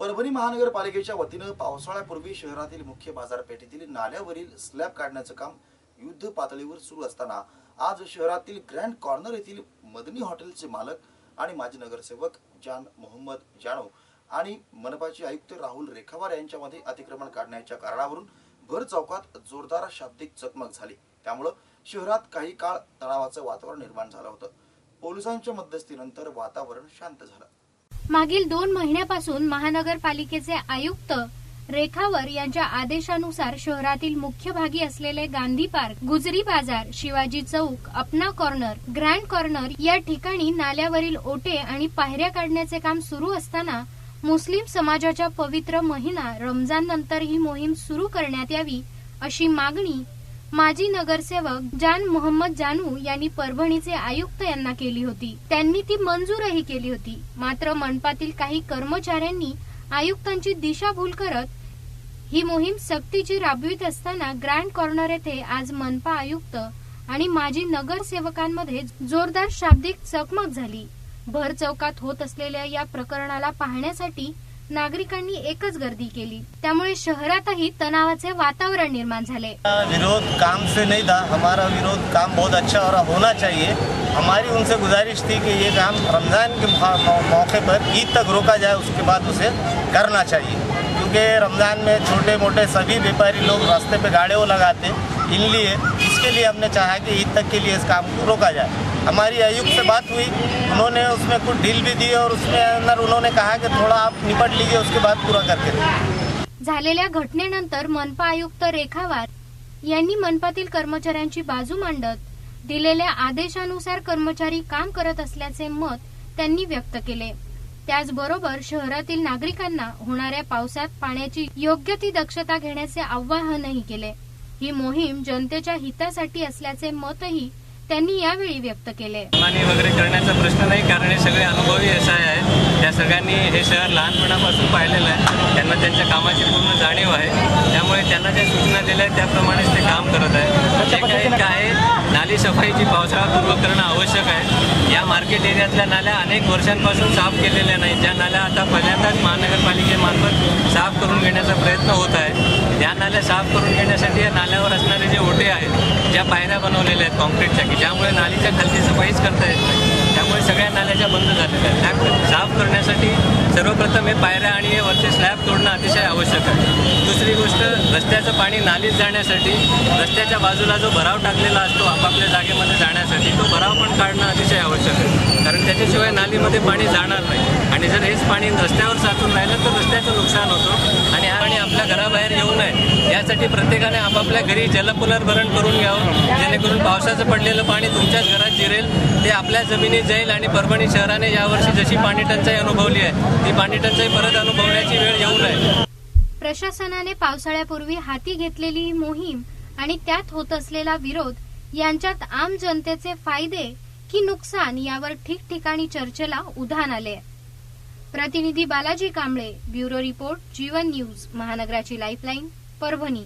परभणी महानगरपालिकेच्या वतीनं पावसाळ्यापूर्वी शहरातील मुख्य बाजारपेठेतील नाल्यावरील स्लॅब काढण्याचं काम युद्ध पातळीवर सुरू असताना आज शहरातील ग्रँड कॉर्नर येथील मदनी हॉटेलचे मालक आणि माजी नगरसेवक जान मोहम्मद जाणव आणि मनपाचे आयुक्त राहुल रेखावार यांच्यामध्ये अतिक्रमण काढण्याच्या कारणावरून भर चौकात जोरदार शाब्दिक चकमक झाली. त्यामुळं शहरात काही काळ तणावाचं वातावरण निर्माण झालं होतं. पोलिसांच्या मध्यस्थीनंतर वातावरण शांत झालं. मागील दोन महिन्यापासून महानगरपालिकेचे आयुक्त रेखावर यांच्या आदेशानुसार शहरातील मुख्य भागी असलेले Gandhi park Gujri Bazaar Shivaji Chowk Apna corner grand corner या ठिकाणी नाल्यावरील ओटे आणि पायऱ्या काढण्याचे काम सुरू असताना मुस्लिम समाजाच्या पवित्र महिना रमजान नंतर ही मोहीम सुरू करण्यात यावी अशी मागणी माजी नगरसेवक जान मोहम्मद जानू यांनी परभणीचे आयुक्त यांना केली होती. त्यांनी ती मंजूरही केली होती. मात्र मनपातील काही कर्मचाऱ्यांनी आयुक्तांची दिशाभूल करत ही मोहीम सक्तीची राबवित असताना ग्रँड कॉर्नर येथे आज मनपा आयुक्त आणि माजी नगरसेवकांमध्ये जोरदार शाब्दिक चकमक झाली. भर चौकात होत असलेल्या या प्रकरणाला पाहण्यासाठी नागरिकांनी एकच गर्दी केली. त्यामुळे शहरातही तणावाचे वातावरण निर्माण झाले. विरोध काम से नहीं था. हमारा विरोध काम बहुत अच्छा और होना चाहिए. हमारी उनसे गुजारिश थी कि ये काम रमज़ान के मौ- मौके पर ईद तक रोका जाए उसके बाद उसे करना चाहिए। क्योंकि रमज़ान में छोटे मोटे सभी व्यापारी लोग रास्ते पे गाड़े लगाते इन लिए इसके लिए हमने चाहा कि ईद तक के लिए इस काम को रोका जाए। हमारी आयुक्त से बात हुई उन्होंने उसमें कुछ ढील भी दी और उसमें अंदर उन्होंने कहा कि थोड़ा आप निपट लीजिए उसके बाद पूरा करके झालेल्या घटनेनंतर मनपा आयुक्त रेखावार यांनी मनपातील कर्मचाऱ्यांची बाजू मांडत दिलेल्या आदेशानुसार कर्मचारी काम करत असल्याचे मत त्यांनी व्यक्त केले. त्याचबरोबर शहरातील नागरिकांना होणाऱ्या पावसात पाण्याची योग्य ती दक्षता घेण्याचे आवाहनही केले. ही मोहीम जनतेच्या हितासाठी असल्याचे मतही त्यांनी यावेळी व्यक्त केले. वगैरे करण्याचा प्रश्न नाही कारण हे सगळे अनुभवी आय आहेत. त्या सगळ्यांनी हे शहर लहानपणापासून पाहिलेलं आहे. त्यांना त्यांच्या कामाची पूर्ण जाणीव आहे. त्यामुळे त्यांना ज्या सूचना दिल्या आहेत त्याप्रमाणेच ते काम करत आहे जे काही काय नाली सफाईची पावसाळापूर्व करणं आवश्यक आहे. या मार्केट एरियातल्या नाल्या अनेक वर्षांपासून साफ केलेल्या नाहीत ज्या नाल्या आता पहिल्यांदाच महानगरपालिकेमार्फत साफ करून घेण्याचा प्रयत्न होत आहे. त्या नाल्या साफ करून घेण्यासाठी या नाल्यावर असणारे जे पायऱ्या बनवलेल्या आहेत कॉन्क्रीटच्या की ज्यामुळे नालीच्या खालची सफाईच करता येत नाही. त्यामुळे सगळ्या नाल्याच्या बंद झालेल्या आहेत. त्या साफ करण्यासाठी सर्वप्रथम हे पायऱ्या आणि हे वरचे स्लॅब तोडणं अतिशय आवश्यक आहे. दुसरी गोष्ट रस्त्याचं पाणी नालीत जाण्यासाठी रस्त्याच्या बाजूला जो भराव टाकलेला असतो आपापल्या जागेमध्ये जाण्यासाठी तो भराव पण काढणं अतिशय आवश्यक आहे. कारण त्याच्याशिवाय नालीमध्ये पाणी जाणार नाही. आणि जर हेच पाणी रस्त्यावर साचून राहिलं तर रस्त्याचं नुकसान होतं. आणि हा पाणी आपल्या घराबाहेर येऊ यासाठी प्रत्येकाने आपापल्या घरी जलपुनर्भरण करून घ्यावं. जेणेकरून पावसाचं पडलेलं पाणी तुमच्याच घरात जिरेल. ते आपल्या जमिनीत जाईल आणि परभणी शहराने यावर्षी जशी पाणी टंचाई अनुभवली आहे ती पाणी टंचाई परत अनुभवण्याची वेळ येऊ नये. प्रशासनाने पावसाळ्यापूर्वी हाती घेतलेली ही मोहीम आणि त्यात होत असलेला विरोध यांच्यात आम जनतेचे फायदे की नुकसान यावर ठिकठिकाणी चर्चेला उधाण आले. प्रतिनिधी Balaji Kamble bureau report Jeevan news महानगराची lifeline. Parbhani